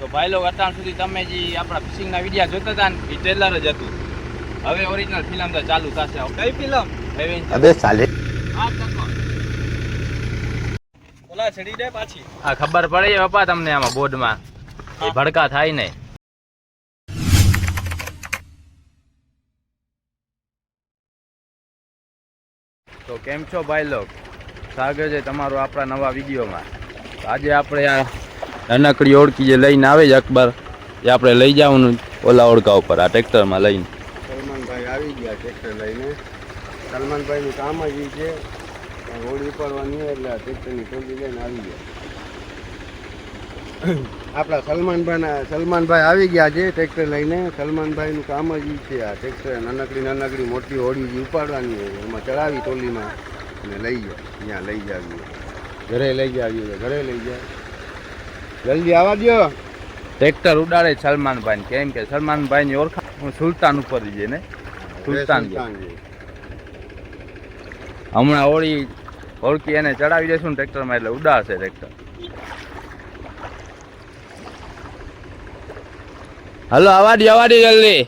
તો ભાઈ લોકો અત્યાર સુધી તમે જે આપણા ફિશિંગના વિડીયા જોતા હતા ને એ ટ્રેલર જ હતું. હવે ઓરિજિનલ ફિલ્મ તો ચાલુ થશે. કઈ ફિલ્મ અબે સાલે ઓલા છડી દે પાછી. આ ખબર પડી પપ્પા તમને આમાં બોર્ડમાં. એ ભડકા થાય ને. તો કેમ છો ભાઈ લોક? સ્વાગત છે તમારું આપણા નવા વિડીયોમાં. આજે આપણે આ નાનકડી ઓળખી જે લઈને આવે છે અખબાર, એ આપણે લઈ જવાનું ઓલા ઓળખા ઉપર, આ ટ્રેક્ટરમાં લઈને. સલમાનભાઈ આવી ગયા ટ્રેક્ટર લઈને. સલમાનભાઈનું કામ જ એ છે હોળી ઉપાડવાની એટલે ટ્રેક્ટરની ટોલી લઈને આવી ગયા. આપણા સલમાનભાઈના, સલમાનભાઈ આવી ગયા છે ટ્રેક્ટર લઈને. સલમાનભાઈનું કામ જ એ છે આ ટ્રેક્ટર, નાનકડી નાનકડી મોટી હોળી જે ઉપાડવાની હોય, એમાં ચડાવી ટોલીમાં અને લઈ જાય ત્યાં લઈ જાવ ઘરે લઈ જાવીએ ઘરે લઈ જાય. જલ્દી આવવા દો ટ્રેક્ટર ઉડાડે સલમાન સલમાનભાઈ કેમ કે સલમાનભાઈની ઓળખાણ હું સુલતાન ઉપર છે ને સુલતાન. હમણાં ઓળી ઓળખી એને ચડાવી દેશું ને ટ્રેક્ટરમાં એટલે ઉડાડશે ટ્રેક્ટર. હલો આવા દે જલ્દી.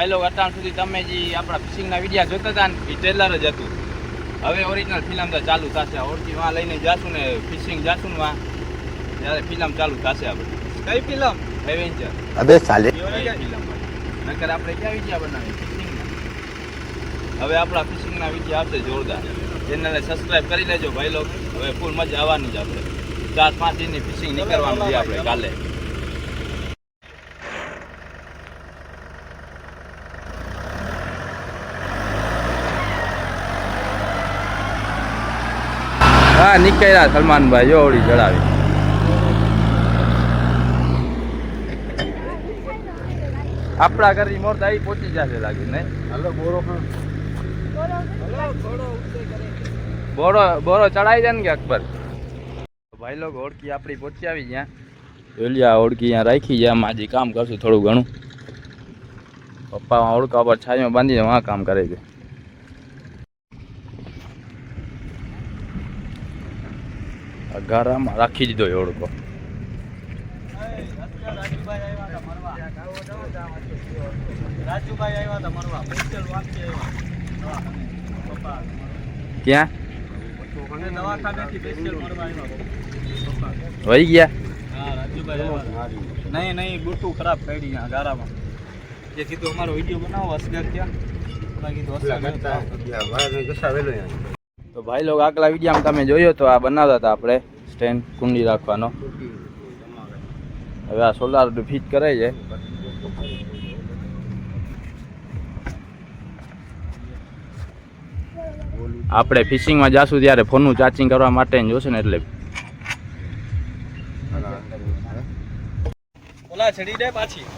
તો ભાઈ લોકો અત્યાર સુધી તમે જે આપણા ફિશિંગના વિડીયા જોતા હતા ને એ ટ્રેલર જ હતું. હવે ઓરિજિનલ ફિલ્મ તો ચાલુ થશે. ઓળખી વાં લઈને જાશું ને ફિશિંગ જાશું ને વાં ત્યારે ફિલ્મ ચાલુ થશે આપણે કઈ ફિલ્મ એવેન્જર અબે સાલે ફિલ્મ નકર આપણે ક્યાં વિડીયા બનાવી ફિશિંગના હવે આપણા ફિશિંગના વિડીયા આવશે જોરદાર. ચેનલને સબસ્ક્રાઇબ કરી લેજો ભાઈ લોકો હવે ફૂલ મજા આવવાની જ આપણે. ચાર પાંચ દિનની ફિશિંગ નીકળવાનું છે આપણે કાલે. હા નીકળ્યા સલમાનભાઈ જો ઓળી ચડાવી. આપણા ઘરની મોરતા આવી પહોંચી જશે લાગે ને હાલો બોરો બોરો બોરો દે જાય ને કે અકબર. ભાઈ લોકો ઓળખી આપણી પહોંચી આવી જ્યાં ઓલિયા ઓળખી અહીંયા રાખી જાય માજી કામ કરશું થોડું ઘણું. પપ્પા ઓળખા પર છાંયો બાંધીને વાં કામ કરે છે. ઘરમાં રાખી દીધો એ ઓળખો. રાજુભાઈ આવ્યા હતા મરવા. હોસ્ટેલ વાંચી આવ્યા ક્યાં વહી ગયા? હા રાજુભાઈ આવ્યા નહીં નહીં બુટું ખરાબ પડી ગયા ગારામાં. જે કીધું અમારો વીડિયો બનાવો અસગર ક્યાં? કીધું અસગર તો ભાઈ લોકો આગલા વિડીયોમાં તમે જોયો તો આ બનાવતા હતા આપણે સ્ટેન્ડ કુંડી રાખવાનો. હવે આ સોલાર ફિટ કરે છે. આપણે ફિશિંગમાં જાશું ત્યારે ફોનનું ચાર્જિંગ કરવા માટે જોશે ને એટલે.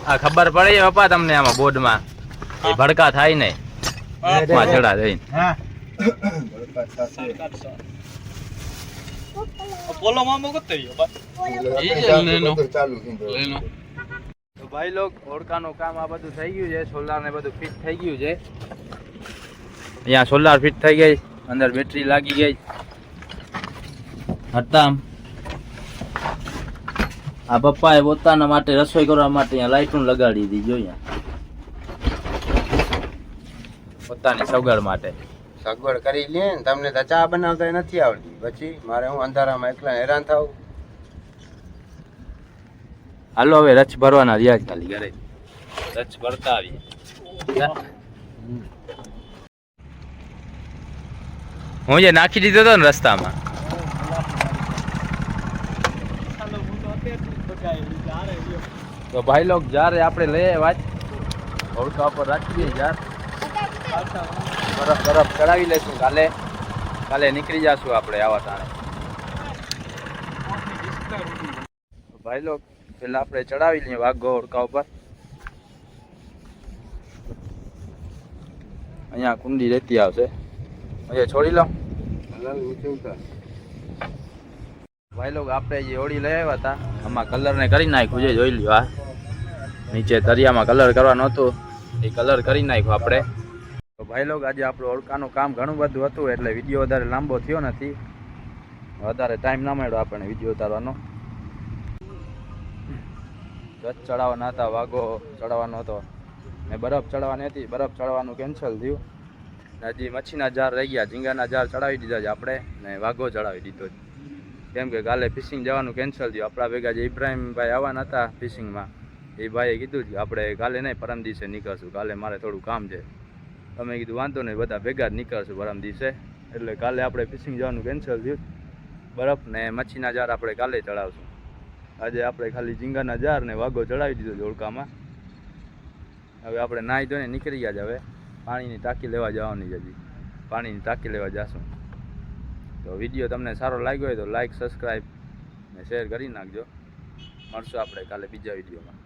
આ ખબર પડે પપ્પા તમને આમાં બોર્ડમાં. એ ભડકા થાય ને. ચડા જઈને પોલો માં મુકત ભાઈ લોક ઓળખાનું કામ આ બધું થઈ ગયું છે સોલાર ને બધું ફિટ થઈ ગયું છે અહીંયા સોલાર ફિટ થઈ ગઈ અંદર બેટરી લાગી ગઈ હટામ આ પપ્પાએ પોતાના માટે રસોઈ કરવા માટે અહીંયા લાઇટું લગાડી દીધી જોઈએ પોતાની સગવડ માટે. સગવડ કરી લે ને તમને તો ચા બનાવતા નથી આવડતી પછી મારે હું અંધારામાં એકલા હેરાન થાવ હાલો હવે રચ ભરવાના રહ્યા ખાલી ઘરે. રચ ભરતા આવીએ. હું જે નાખી દીધો હતો ને રસ્તામાં. તો ભાઈ લોક જ્યારે આપણે લઈએ વાત હોડકા ઉપર રાખી દઈએ જાર પાછા બરફ બરફ ચડાવી લઈશું કાલે કાલે નીકળી જશું આપણે આવા તાણે. ભાઈ લોક પેલા આપણે ચડાવી લઈએ વાઘો હોડકા ઉપર. અહીંયા કુંડી રહેતી આવશે. અહીંયા છોડી લો. ભાઈ લોક આપણે જે ઓળી લઈ આવ્યા હતા, આમાં કલર ને કરી નાખ્યું છે, જોઈ લ્યો આ. નીચે તરિયામાં કલર કરવાનું હતું. એ કલર કરી નાખ્યો આપણે. ભાઈ લોગ આજે આપણું હોડકાનું કામ ઘણું બધું હતું, એટલે વીડિયો વધારે લાંબો થયો નથી. વધારે ટાઈમ ના મળ્યો આપણને વીડિયો ઉતારવાનો. ગચ ચડાવવાના હતા, વાઘો ચડાવવાનો હતો. ને બરફ ચડવાની હતી, બરફ ચડવાનું કેન્સલ થયું. હજી મચ્છીના જાર રહી ગયા, ઝીંગાના જાર ચડાવી દીધા છે આપણે, ને વાઘો ચડાવી દીધો કેમ કે કાલે ફિશિંગ જવાનું કેન્સલ થયું. આપણા ભેગા જે ઇબ્રાહીમભાઈ આવવાના હતા ફિશિંગમાં એ ભાઈએ કીધું કે આપણે કાલે નહીં, પરમ દિવસે નીકળશું, કાલે મારે થોડું કામ છે. તમે કીધું, વાંધો નહીં, બધા ભેગા જ નીકળશું પરમ દિવસે. એટલે કાલે આપણે ફિશિંગ જવાનું કેન્સલ થયું. બરફ ને મચ્છીના જાર આપણે કાલે ચડાવશું. આજે આપણે ખાલી ઝીંગાના જાર ને વાઘો ચડાવી દીધો જોડકામાં. હવે આપણે નાહી ધોઈને નીકળી ગયા જ હવે. પાણીની ટાંકી લેવા જવાની જ હજી. પાણીની ટાંકી લેવા જશું. તો વીડિયો તમને સારો લાગ્યો હોય તો લાઈક સબસ્ક્રાઈબ ને શેર કરી નાખજો. મળશું આપણે કાલે બીજા વિડીયોમાં.